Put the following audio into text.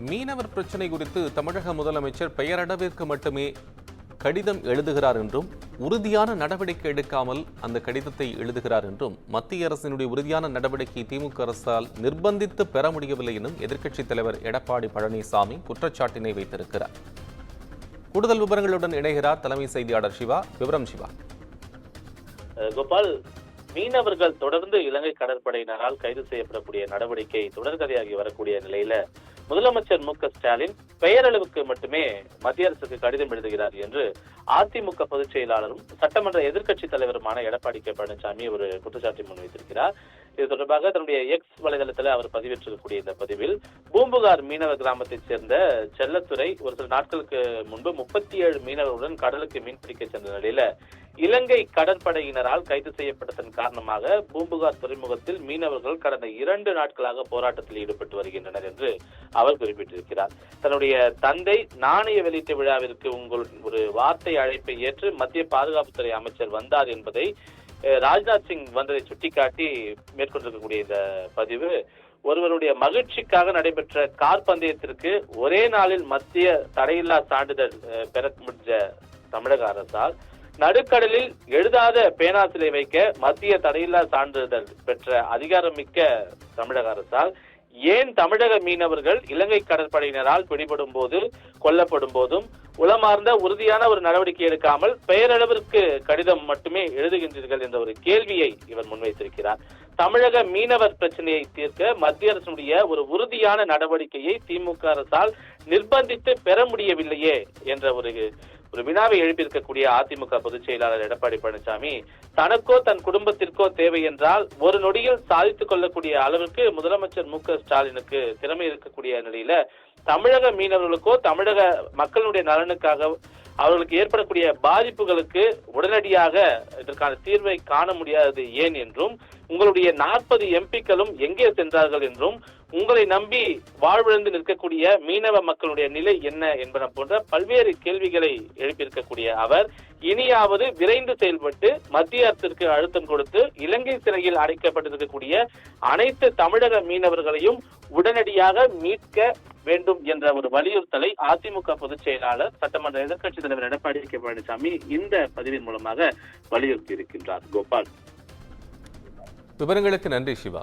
மீனவர் பிரச்சினை குறித்து தமிழக முதலமைச்சர் பெயரளவிற்கு மட்டுமே கடிதம் எழுதுகிறார் என்றும் உறுதியான நடவடிக்கை எடுக்காமல் அந்த கடிதத்தை எழுதுகிறார் என்றும் மத்திய அரசினுடைய உறுதியான நடவடிக்கை திமுக அரசால் நிர்பந்தித்து பெற முடியவில்லை எனும் எதிர்க்கட்சித் தலைவர் எடப்பாடி பழனிசாமி குற்றச்சாட்டினை வைத்திருக்கிறார். கூடுதல் விவரங்களுடன் இணைகிறார் தலைமை செய்தியாளர் சிவா. விவரம் சிவா. கோபால் மீனவர்கள் தொடர்ந்து இலங்கை கடற்படையினரால் கைது செய்யப்படக்கூடிய நடவடிக்கை தொடர்கதையாகி வரக்கூடிய நிலையில முதலமைச்சர் மு ஸ்டாலின் பெயரளவுக்கு மட்டுமே மத்திய அரசுக்கு கடிதம் எழுதுகிறார் என்று அதிமுக பொதுச் செயலாளரும் சட்டமன்ற எதிர்க்கட்சி தலைவருமான எடப்பாடி கே பழனிசாமி ஒரு குற்றச்சாட்டை முன்வைத்திருக்கிறார். இது தொடர்பாக தன்னுடைய எக்ஸ் வலைதளத்தில் அவர் பதிவிட்டிருக்கக்கூடிய இந்த பதிவில் பூம்புகார் மீனவர் கிராமத்தைச் சேர்ந்த செல்லத்துறை ஒரு சில நாட்களுக்கு முன்பு முப்பத்தி ஏழு மீனவர்களுடன் கடலுக்கு மீன்பிடிக்க சென்ற நிலையில இலங்கை கடற்படையினரால் கைது செய்யப்பட்டதன் காரணமாக பூம்புகார் துறைமுகத்தில் மீனவர்கள் கடந்த இரண்டு நாட்களாக போராட்டத்தில் ஈடுபட்டு வருகின்றனர் என்று அவர் குறிப்பிட்டிருக்கிறார். தன்னுடைய தந்தை நாணய வெளியீட்டு விழாவிற்கு உங்கள் ஒரு வார்த்தை அழைப்பை ஏற்று மத்திய பாதுகாப்புத்துறை அமைச்சர் வந்தார் என்பதை ராஜ்நாத் சிங் வந்ததை சுட்டிக்காட்டி மேற்கொண்டிருக்கக்கூடிய இந்த பதிவு ஒருவருடைய மகிழ்ச்சிக்காக நடைபெற்ற கார் பந்தயத்திற்கு ஒரே நாளில் மத்திய தடையில்லா சான்றிதழ் பெற முடிஞ்ச தமிழக அரசால் நடுக்கடலில் எழுதாத பேனா சிலை வைக்க மத்திய தடையில்லா சான்றிதழ் பெற்ற அதிகாரம் மிக்க தமிழக அரசால் ஏன் தமிழக மீனவர்கள் இலங்கை கடற்படையினரால் பிடிபடும் போது கொல்லப்படும் போதும் உளமார்ந்த உறுதியான ஒரு நடவடிக்கை எடுக்காமல் பெயரளவிற்கு கடிதம் மட்டுமே எழுதுகின்றீர்கள் என்ற ஒரு கேள்வியை இவர் முன்வைத்திருக்கிறார். தமிழக மீனவர் பிரச்சனையை தீர்க்க மத்திய அரசுடைய ஒரு உறுதியான நடவடிக்கையை திமுக அரசால் நிர்பந்தித்து பெற முடியவில்லையே என்ற ஒரு ஒரு வினாவை எழுப்பியிருக்கக்கூடிய அதிமுக பொதுச் செயலாளர் எடப்பாடி பழனிசாமி தனக்கோ தன் குடும்பத்திற்கோ தேவை என்றால் ஒரு நொடியில் சாதித்துக் கொள்ளக்கூடிய அளவுக்கு முதலமைச்சர் மு ஸ்டாலினுக்கு திறமை இருக்கக்கூடிய நிலையில தமிழக மீனவர்களுக்கோ தமிழக மக்களுடைய நலனுக்காக அவர்களுக்கு ஏற்படக்கூடிய பாதிப்புகளுக்கு உடனடியாக இதற்கான தீர்வை காண முடியாதது ஏன் என்றும் உங்களுடைய நாற்பது எம்பிக்களும் எங்கே சென்றார்கள் என்றும் உங்களை நம்பி வாழ்விழந்து நிற்கக்கூடிய மீனவ மக்களுடைய நிலை என்ன என்பன போன்ற பல்வேறு கேள்விகளை எழுப்பியிருக்கக்கூடிய அவர் இனியாவது விரைந்து செயல்பட்டு மத்திய அரசிற்கு அழுத்தம் கொடுத்து இலங்கை சிறையில் அடைக்கப்பட்டிருக்கக்கூடிய அனைத்து தமிழக மீனவர்களையும் உடனடியாக மீட்க வேண்டும் என்ற ஒரு வலியுறுத்தலை அதிமுக பொதுச் செயலாளர் சட்டமன்ற எதிர்க்கட்சித் தலைவர் எடப்பாடி கே பழனிசாமி இந்த பதிவின் மூலமாக வலியுறுத்தி இருக்கின்றார் கோபால். விவரங்களுக்கு நன்றி சிவா